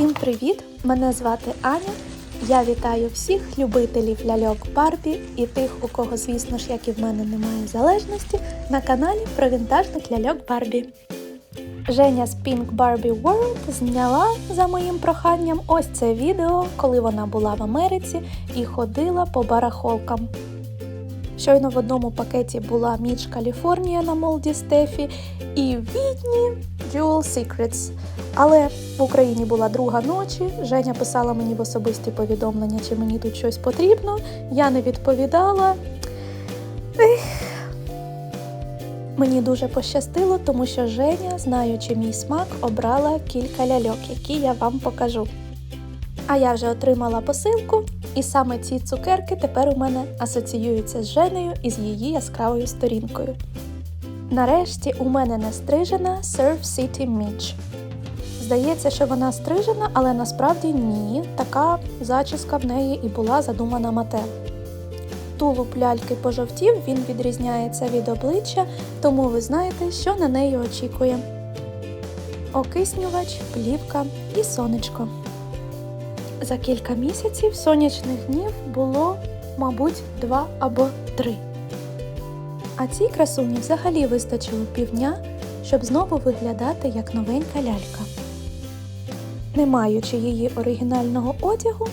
Всім привіт! Мене звати Аня. Я вітаю всіх любителів ляльок Барбі і тих, у кого, звісно ж, як і в мене немає залежності, на каналі про вінтажних ляльок Барбі. Женя з Pink Barbie World зняла за моїм проханням ось це відео, коли вона була в Америці і ходила по барахолкам. Щойно в одному пакеті була Міч Каліфорнія на молді Стефі і Відні Jewel Secrets. Але в Україні була друга ночі. Женя писала мені в особисті повідомлення, чи мені тут щось потрібно. Я не відповідала. Ех. Мені дуже пощастило, тому що Женя, знаючи мій смак, обрала кілька ляльок, які я вам покажу. А я вже отримала посилку, і саме ці цукерки тепер у мене асоціюються з Женею і з її яскравою сторінкою. Нарешті у мене не стрижена Surf City Mitch. Здається, що вона стрижена, але насправді ні. Така зачіска в неї і була задумана Мател. Тулуб ляльки пожовтів, він відрізняється від обличчя, тому ви знаєте, що на неї очікує. Окиснювач, плівка і сонечко. За кілька місяців сонячних днів було, мабуть, два або три. А цій красуні взагалі вистачило півдня, щоб знову виглядати як новенька лялька. Не маючи її оригінального одягу,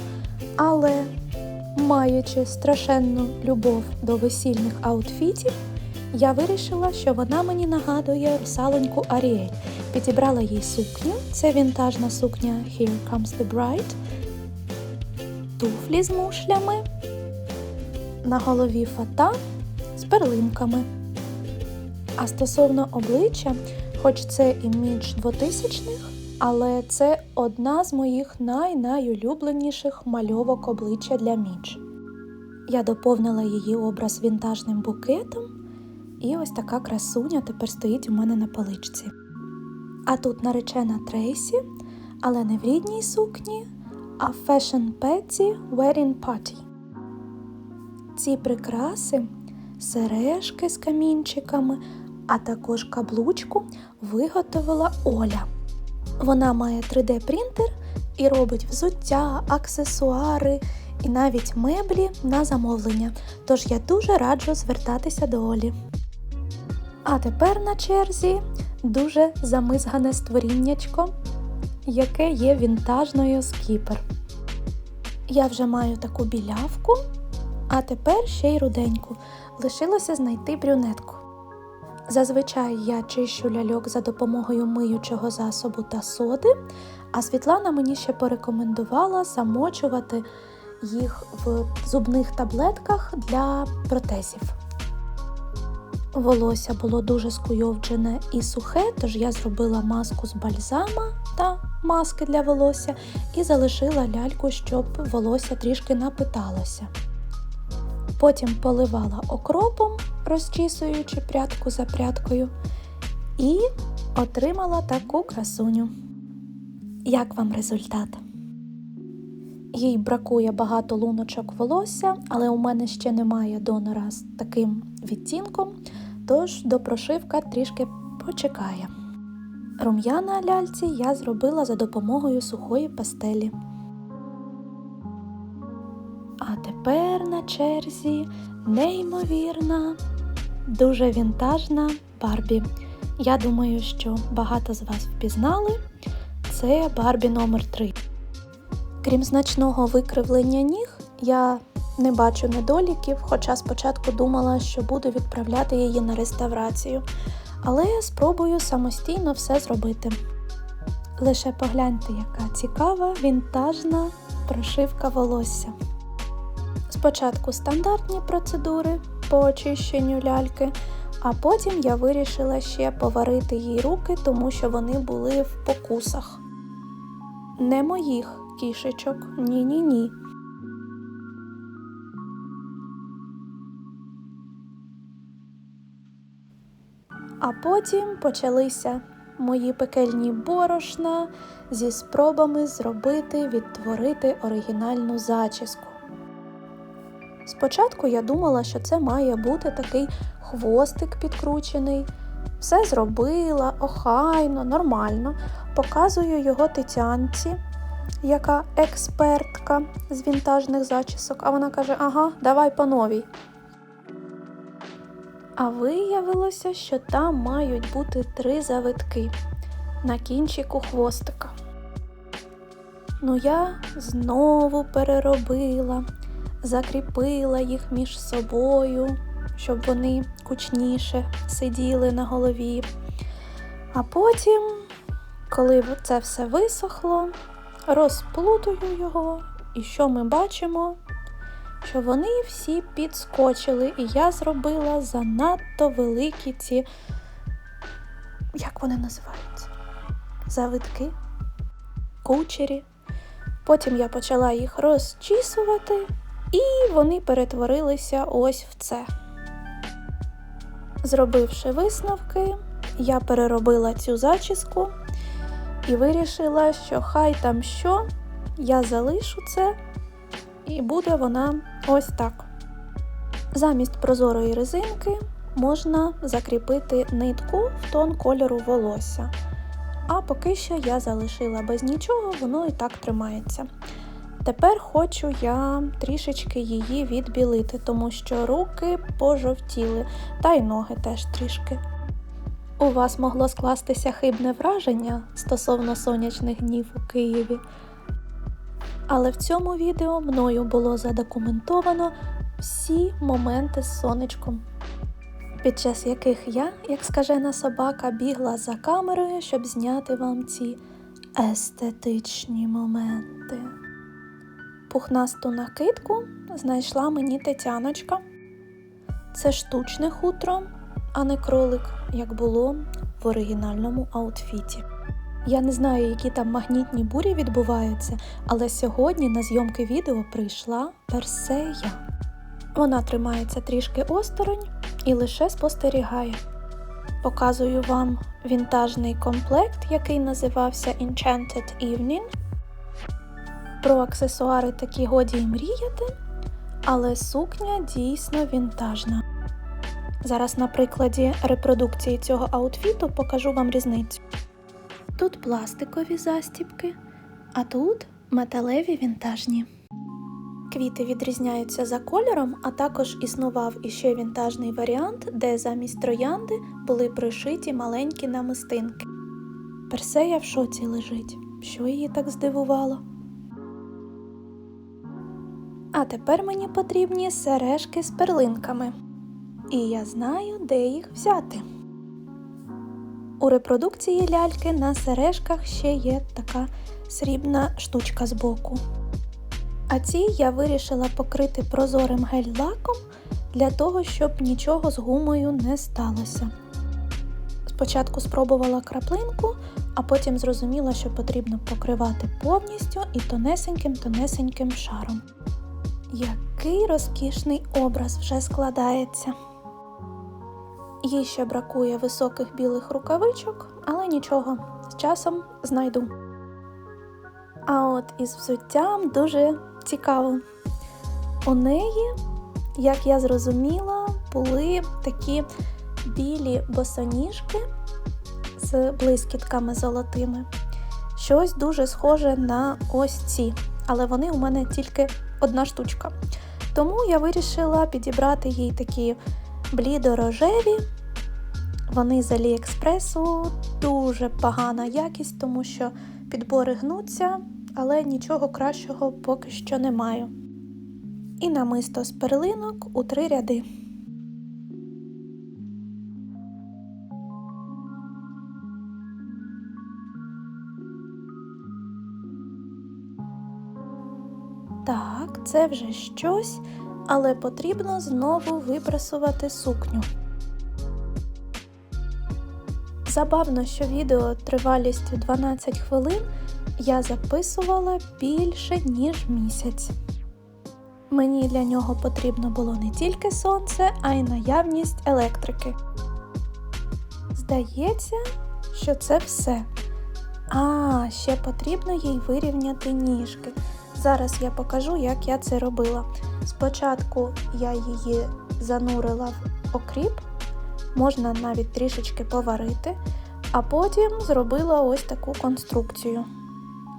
але маючи страшенну любов до весільних аутфітів, я вирішила, що вона мені нагадує русалоньку Аріель. Підібрала їй сукню, це вінтажна сукня Here Comes the Bride, туфлі з мушлями, на голові фата з перлинками. А стосовно обличчя, хоч це імідж 2000-х, але це одна з моїх най-найулюбленіших мальовок обличчя для Мідж. Я доповнила її образ вінтажним букетом, і ось така красуня тепер стоїть у мене на поличці. А тут наречена Трейсі, але не в рідній сукні, а в Fashion Petty Wedding Party. Ці прикраси, сережки з камінчиками, а також каблучку виготовила Оля. Вона має 3D-принтер і робить взуття, аксесуари і навіть меблі на замовлення. Тож я дуже раджу звертатися до Олі. А тепер на черзі дуже замизгане створіннячко, яке є вінтажною скіпер. Я вже маю таку білявку, а тепер ще й руденьку. Лишилося знайти брюнетку. Зазвичай я чищу ляльок за допомогою миючого засобу та соди, а Світлана мені ще порекомендувала замочувати їх в зубних таблетках для протезів. Волосся було дуже скуйовджене і сухе, тож я зробила маску з бальзама та маски для волосся і залишила ляльку, щоб волосся трішки напиталося. Потім поливала окропом, розчісуючи прядку за прядкою, і отримала таку красуню. Як вам результат? Їй бракує багато луночок волосся, але у мене ще немає донора з таким відтінком, тож допрошивка трішки почекає. Рум'яна ляльці я зробила за допомогою сухої пастелі. Тепер на черзі неймовірна, дуже вінтажна Барбі. Я думаю, що багато з вас впізнали. Це Барбі номер 3 Крім значного викривлення ніг, я не бачу недоліків, хоча спочатку думала, що буду відправляти її на реставрацію. Але спробую самостійно все зробити. Лише погляньте, яка цікава вінтажна прошивка волосся. Спочатку стандартні процедури по очищенню ляльки, а потім я вирішила ще поварити їй руки, тому що вони були в покусах. Не моїх кішечок, ні-ні ні. А потім почалися мої пекельні борошна зі спробами зробити, відтворити оригінальну зачіску. Спочатку я думала, що це має бути такий хвостик підкручений. Все зробила, охайно, нормально. Показую його тетянці. яка експертка з вінтажних зачісок, а вона каже: Ага, давай по новій. А виявилося, що там мають бути три завитки на кінчику хвостика. Ну, я знову переробила, закріпила їх між собою, щоб вони кучніше сиділи на голові. А потім, коли це все висохло, розплутую його, і що ми бачимо? Що вони всі підскочили, і я зробила занадто великі ці, як вони називаються? Завитки, кучері. Потім я почала їх розчісувати, і вони перетворилися ось в це. Зробивши висновки, я переробила цю зачіску і вирішила, що хай там що, я залишу це, і буде вона ось так. Замість прозорої резинки можна закріпити нитку в тон кольору волосся. А поки що я залишила без нічого, воно і так тримається. Тепер хочу я трішечки її відбілити, тому що руки пожовтіли, та й ноги теж трішки. У вас могло скластися хибне враження стосовно сонячних днів у Києві. Але в цьому відео мною було задокументовано всі моменти з сонечком, під час яких я, як скажена собака, бігла за камерою, щоб зняти вам ці естетичні моменти. Пухнасту накидку знайшла мені Тетяночка. Це штучне хутро, а не кролик, як було в оригінальному аутфіті. Я не знаю, які там магнітні бурі відбуваються, але сьогодні на зйомки відео прийшла Персея. Вона тримається трішки осторонь і лише спостерігає. Показую вам вінтажний комплект, який називався Enchanted Evening. Про аксесуари такі годі й мріяти, але сукня дійсно вінтажна. Зараз на прикладі репродукції цього аутфіту покажу вам різницю. Тут пластикові застібки, а тут металеві вінтажні. Квіти відрізняються за кольором, а також існував іще вінтажний варіант, де замість троянди були пришиті маленькі намистинки. Персея в шоці лежить, що її так здивувало. А тепер мені потрібні сережки з перлинками. І я знаю, де їх взяти. У репродукції ляльки на сережках ще є така срібна штучка збоку. А ці я вирішила покрити прозорим гель-лаком для того, щоб нічого з гумою не сталося. Спочатку спробувала краплинку, а потім зрозуміла, що потрібно покривати повністю і тонесеньким-тонесеньким шаром. Який розкішний образ вже складається. Їй ще бракує високих білих рукавичок, але нічого, з часом знайду. А от із взуттям дуже цікаво. У неї, як я зрозуміла, були такі білі босоніжки з блискітками золотими. Щось дуже схоже на ось ці, але вони у мене тільки одна штучка. Тому я вирішила підібрати їй такі блідо-рожеві. Вони з Аліекспресу дуже погана якість, тому що підбори гнуться, але нічого кращого поки що не маю. І намисто з перлинок у три ряди. Так, це вже щось, але потрібно знову випрасувати сукню. Забавно, що відео тривалістю 12 хвилин я записувала більше, ніж місяць. Мені для нього потрібно було не тільки сонце, а й наявність електрики. Здається, що це все. А, ще потрібно їй вирівняти ніжки. Зараз я покажу, як я це робила. Спочатку я її занурила в окріп, можна навіть трішечки поварити, а потім зробила ось таку конструкцію.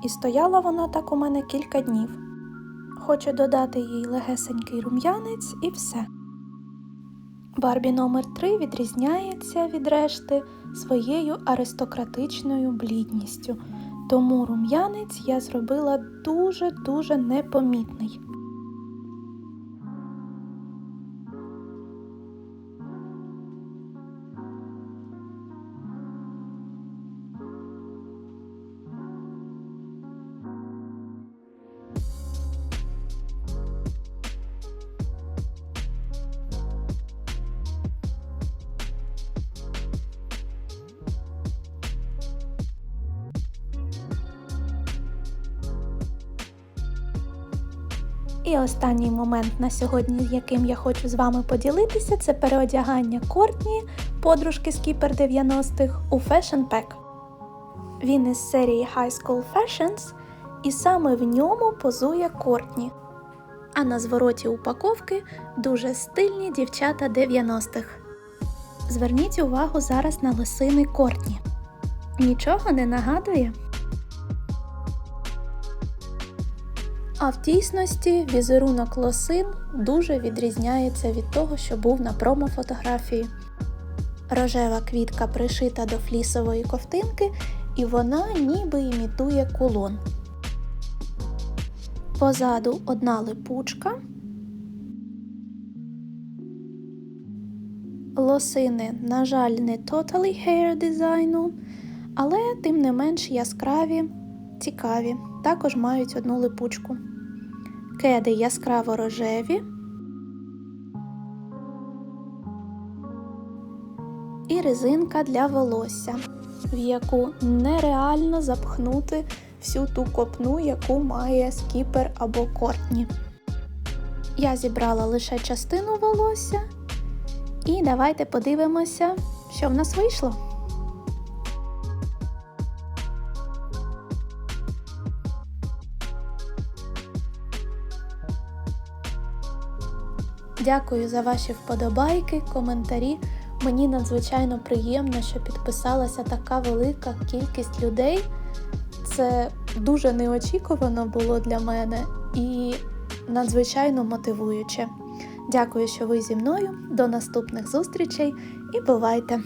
і стояла вона так у мене кілька днів. Хочу додати їй легесенький рум'янець і все. Барбі номер 3 відрізняється від решти своєю аристократичною блідністю, тому рум'янець я зробила дуже-дуже непомітний. І останній момент на сьогодні, яким я хочу з вами поділитися, це переодягання Кортні, подружки з Кіпер 90-х, у Fashion Pack. Він із серії High School Fashions, і саме в ньому позує Кортні. А на звороті упаковки дуже стильні дівчата 90-х. Зверніть увагу зараз на лисини Кортні. Нічого не нагадує. А в дійсності візерунок лосин дуже відрізняється від того, що був на промо-фотографії. Рожева квітка пришита до флісової ковтинки, і вона ніби імітує кулон. Позаду одна липучка. Лосини, на жаль, не Totally Hair дизайну, але тим не менш яскраві, цікаві. Також мають одну липучку. Кеди яскраво рожеві. І резинка для волосся, в яку нереально запхнути всю ту копну, яку має скіпер або кортні. Я зібрала лише частину волосся. І давайте подивимося, що в нас вийшло. Дякую за ваші вподобайки, коментарі. Мені надзвичайно приємно, що підписалася така велика кількість людей. Це дуже неочікувано було для мене і надзвичайно мотивуюче. Дякую, що ви зі мною. До наступних зустрічей і бувайте!